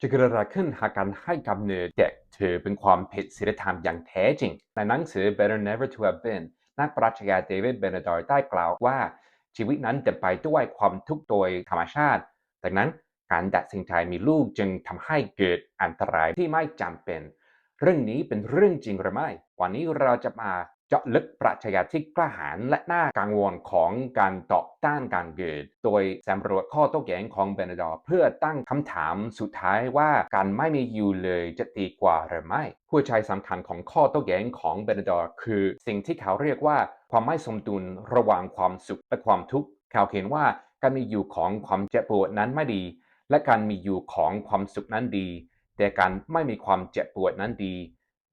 จะเกิดอะไรขึ้นหากการให้กำเนิดเด็กถือเป็นความผิดศีลธรรมอย่างแท้จริง ในหนังสือ Better Never to Have Been นักปรัชญาเดวิดเบนดอร์ได้กล่าวว่า ชีวิตนั้นเต็มไปด้วยความทุกข์โดยธรรมชาติ ดังนั้นการตัดสินใจมีลูกจึงทำให้เกิดอันตรายที่ไม่จำเป็น เรื่องนี้เป็นเรื่องจริงหรือไม่ วันนี้เราจะมา เจาะลึกปรัชญาที่กล้าหาญและน่ากังวลของการต่อต้านการเกิด โดยสำรวจข้อโต้แย้งของเบนดอร์เพื่อตั้งคำถามสุดท้ายว่าการไม่มีอยู่เลยจะดีกว่าหรือไม่ผู้ใช้สำคัญของข้อโต้แย้งของเบนดอร์คือสิ่งที่เขาเรียกว่าความไม่สมดุลระหว่างความสุขและความทุกข์เขาเขียนว่าการมีอยู่ของความเจ็บปวดนั้นไม่ดี และการมีอยู่ของความสุขนั้นดี แต่การไม่มีความเจ็บปวดนั้นดี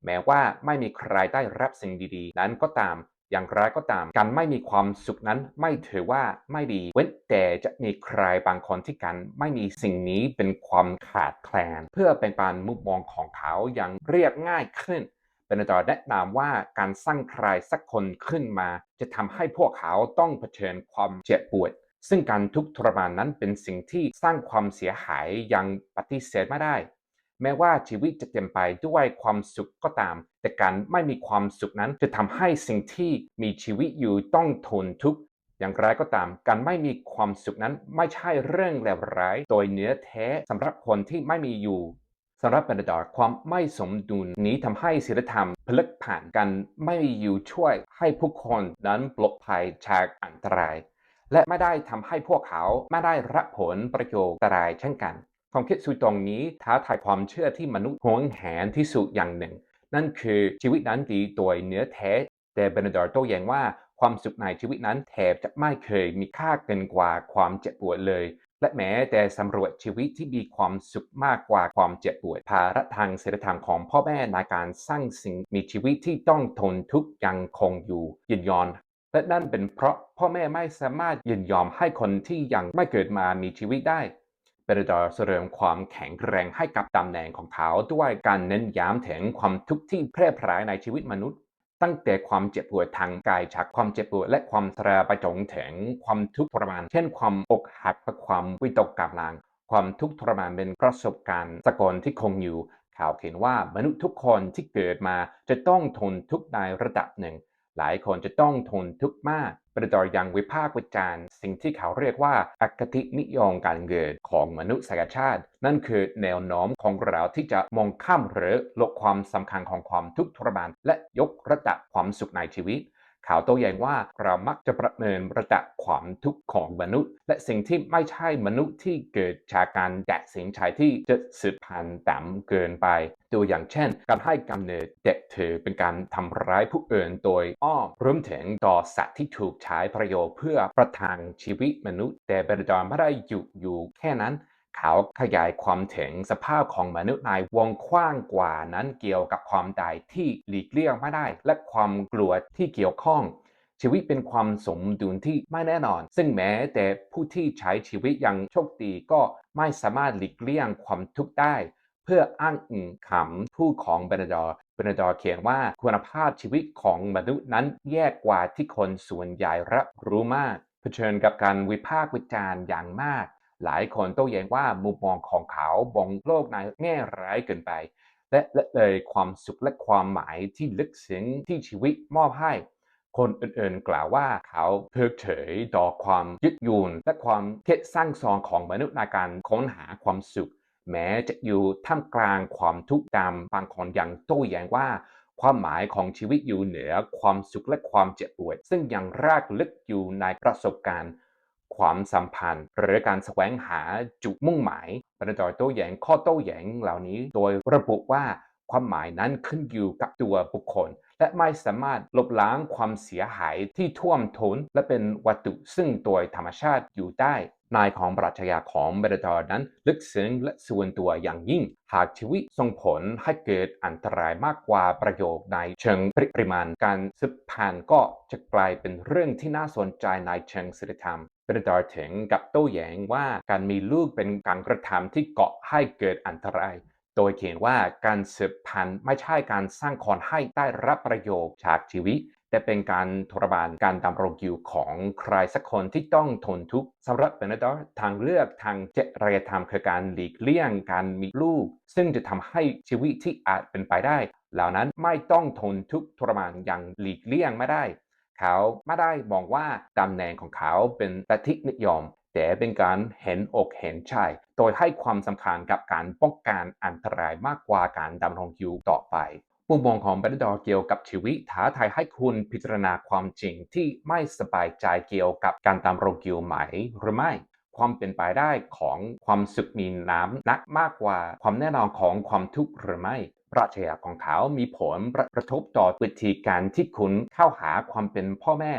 แม้ว่าไม่มีใครได้รับสิ่งดีๆ นั้นก็ตาม อย่างไรก็ตาม การไม่มีความสุขนั้นไม่ถือว่าไม่ดี เว้นแต่จะมีใครบางคนที่การไม่มีสิ่งนี้เป็นความขาดแคลน เพื่อเป็นการมุมมองของเขาอย่างเรียบง่ายขึ้นเป็นอาจารย์แนะนำว่าการสร้างใครสักคนขึ้นมา จะทำให้พวกเขาต้องเผชิญความเจ็บปวด ซึ่งการทุกข์ทรมานนั้นเป็นสิ่งที่สร้างความเสียหายอย่างปฏิเสธไม่ได้ แม้ว่าชีวิตจะเต็มไปด้วยความสุขก็ตาม แต่การไม่มีความสุขนั้นจะทำให้สิ่งที่มีชีวิตอยู่ต้องทนทุกข์อย่างไรก็ตาม การไม่มีความสุขนั้นไม่ใช่เรื่องเลวร้ายโดยเนื้อแท้สำหรับคนที่ไม่มีอยู่สำหรับเบนดอร์ความไม่สมดุลนี้ทำให้ศีลธรรมพลึกผ่านกันไม่มีอยู่ช่วยให้ผู้คนนั้นปลอดภัยจากอันตราย และไม่ได้ทำให้พวกเขาไม่ได้รับผลประโยชน์อะไรเช่นกัน ความคิดสุดตรงนี้ท้าทายความเชื่อที่มนุษย์หวงแหนที่สุดอย่างหนึ่ง นั่นคือชีวิตนั้นดีโดยเนื้อแท้ แต่เบนดอร์โต้แย้งว่าความสุขในชีวิตนั้นแทบจะไม่เคยมีค่าเกินกว่าความเจ็บปวดเลย และแม้แต่สำรวจชีวิตที่มีความสุขมากกว่าความเจ็บปวด ภาระทางเศีลธรรมของพ่อแม่ในการสร้างสิ่งมีชีวิตที่ต้องทนทุกข์ยังคงอยู่ยินยอนและนั่นเป็นเพราะพ่อแม่ไม่สามารถยินยอมให้คนที่ยังไม่เกิดมามีชีวิตได้ เบรดอร์เสริมความแข็งแรงให้กับตำแหน่งของเขาด้วยการเน้นย้ำถึงความทุกข์ที่แพร่พรายในชีวิตมนุษย์ ตั้งแต่ความเจ็บปวดทางกายจากความเจ็บปวดและความตราไปจนถึงความทุกข์ทรมาน เช่นความอกหักและความวิตกกังวลความทุกข์ทรมานเป็นประสบการณ์สกลที่คงอยู่ข่าวเขียนว่ามนุษย์ทุกคนที่เกิดมาจะต้องทนทุกข์ในระดับหนึ่ง หลายคนจะต้องทนทุกข์มากประดอยังวิพากษ์วิจารณ์สิ่งที่เขาเรียกว่าอคตินิยมการเกิดของมนุษยชาติ นั่นคือแนวโน้มของเราที่จะมองข้ามหรือลดความสำคัญของความทุกข์ทรมานและยกระดับความสุขในชีวิต ข่าวโต้แย้งว่าเรามักจะประเมินระดับความทุกข์ของมนุษย์ และสิ่งที่ไม่ใช่มนุษย์ที่เกิดจากการแดดสินใจที่จะสืบพันธุ์ต่ำเกินไป ตัวอย่างเช่น การให้กำเนิดเด็กถือเป็นการทำร้ายผู้อื่นโดยอ้อมรวมถึงต่อสัตว์ที่ถูกใช้ประโยชน์เพื่อประทังชีวิตมนุษย์ แต่เบรดอนไม่ได้หยุดอยู่แค่นั้น เขาขยายความถึงสภาพของมนุษย์ในวงกว้างกว่านั้นเกี่ยวกับความตายที่หลีกเลี่ยงไม่ได้ และความกลัวที่เกี่ยวข้อง ชีวิตเป็นความสมดุลที่ไม่แน่นอน ซึ่งแม้แต่ผู้ที่ใช้ชีวิตอย่างโชคดีก็ไม่สามารถหลีกเลี่ยงความทุกข์ได้ เพื่ออ้างอิงคำพูดของเบนดอร์เบนดอร์เขียนว่าคุณภาพชีวิตของมนุษย์นั้นแย่กว่าที่คนส่วนใหญ่รับรู้มาก เผชิญกับการวิพากษ์วิจารณ์อย่างมาก หลายคนโต้แย้งว่ามุมมองของเขาบองโลกในแง่ร้ายเกินไป และละเลยความสุขและความหมายที่ลึกซึ้งที่ชีวิตมอบให้ คนอื่นๆกล่าวว่าเขาเพิกเฉยต่อความยึดยูนและความคิดสร้างสรรค์ของมนุษย์ในการค้นหาความสุข แม้จะอยู่ท่ามกลางความทุกข์ดำบางคนยังโต้แย้งว่าความหมายของชีวิตอยู่เหนือความสุขและความเจ็บปวด ซึ่งยังรากลึกอยู่ในประสบการณ์ ความสัมพันธ์ หรือการแสวงหาจุดมุ่งหมายประดอยโต้แย้งข้อโต้แย้งเหล่านี้ โดยระบุว่าความหมายนั้นขึ้นอยู่กับตัวบุคคล และไม่สามารถลบล้างความเสียหายที่ท่วมท้นและเป็นวัตถุซึ่งโดยธรรมชาติอยู่ได้นายของปรัชญาของเบรดอร์นั้นลึกซึ้งและส่วนตัวอย่างยิ่ง หากชีวิตส่งผลให้เกิดอันตรายมากกว่าประโยชน์ในเชิงปริมาณการสืบพันธุ์ก็จะกลายเป็นเรื่องที่น่าสนใจในเชิงศีลธรรม เบรดอร์ถึงกับโต้แย้งว่าการมีลูกเป็นการกระทำที่เกาะให้เกิดอันตราย โดยเขียนว่าการสืบพันธุ์ไม่ใช่การสร้างคนให้ได้รับประโยชน์จากชีวิต แต่เป็นการทรมานการดำรงอยู่ของใครสักคนที่ต้องทนทุกข์สำหรับเบนดอร์ทางเลือกทางเจริยธรรมคือการหลีกเลี่ยงการมีลูก ซึ่งจะทำให้ชีวิตที่อาจเป็นไปได้ เหล่านั้นไม่ต้องทนทุกข์ทรมานอย่างหลีกเลี่ยงไม่ได้ เขาไม่ได้มองว่าตำแหน่งของเขาเป็นลัทธินิยม แต่เป็นการเห็นอกเห็นใจโดยให้ความสำคัญกับการป้องกันอันตรายมากกว่าการดำรงอยู่ต่อไปมุมมองของเบนดอร์เกี่ยวกับชีวิตท้าทายให้คุณพิจารณาความจริงที่ไม่สบายใจเกี่ยวกับการดำรงอยู่ไหมหรือไม่ ความเป็นไปได้ของความสุขมีน้ำนักมากกว่าความแน่นอนของความทุกข์หรือไม่ ปรัชญาของเขามีผลกระทบต่อวิธีการที่คุณเข้าหาความเป็นพ่อแม่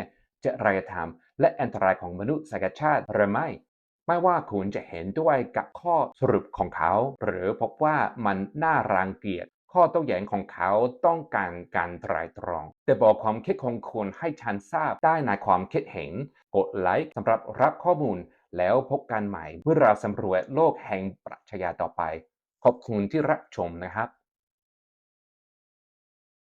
จริยธรรม และอันตรายของมนุษยชาติหรือไม่ ไม่ว่าคุณจะเห็นด้วยกับข้อสรุปของเขา หรือพบว่ามันน่ารังเกียจข้อโต้แย้งของเขาต้องการการตรตรอง แต่บอกความคิดของคุณให้ฉันทราบได้ในความคิดเห็น กดไลค์สำหรับรับข้อมูล แล้วพบกันใหม่เมื่อเราสำรวจโลกแห่งปรัชญาต่อไป ขอบคุณที่รับชมนะครับ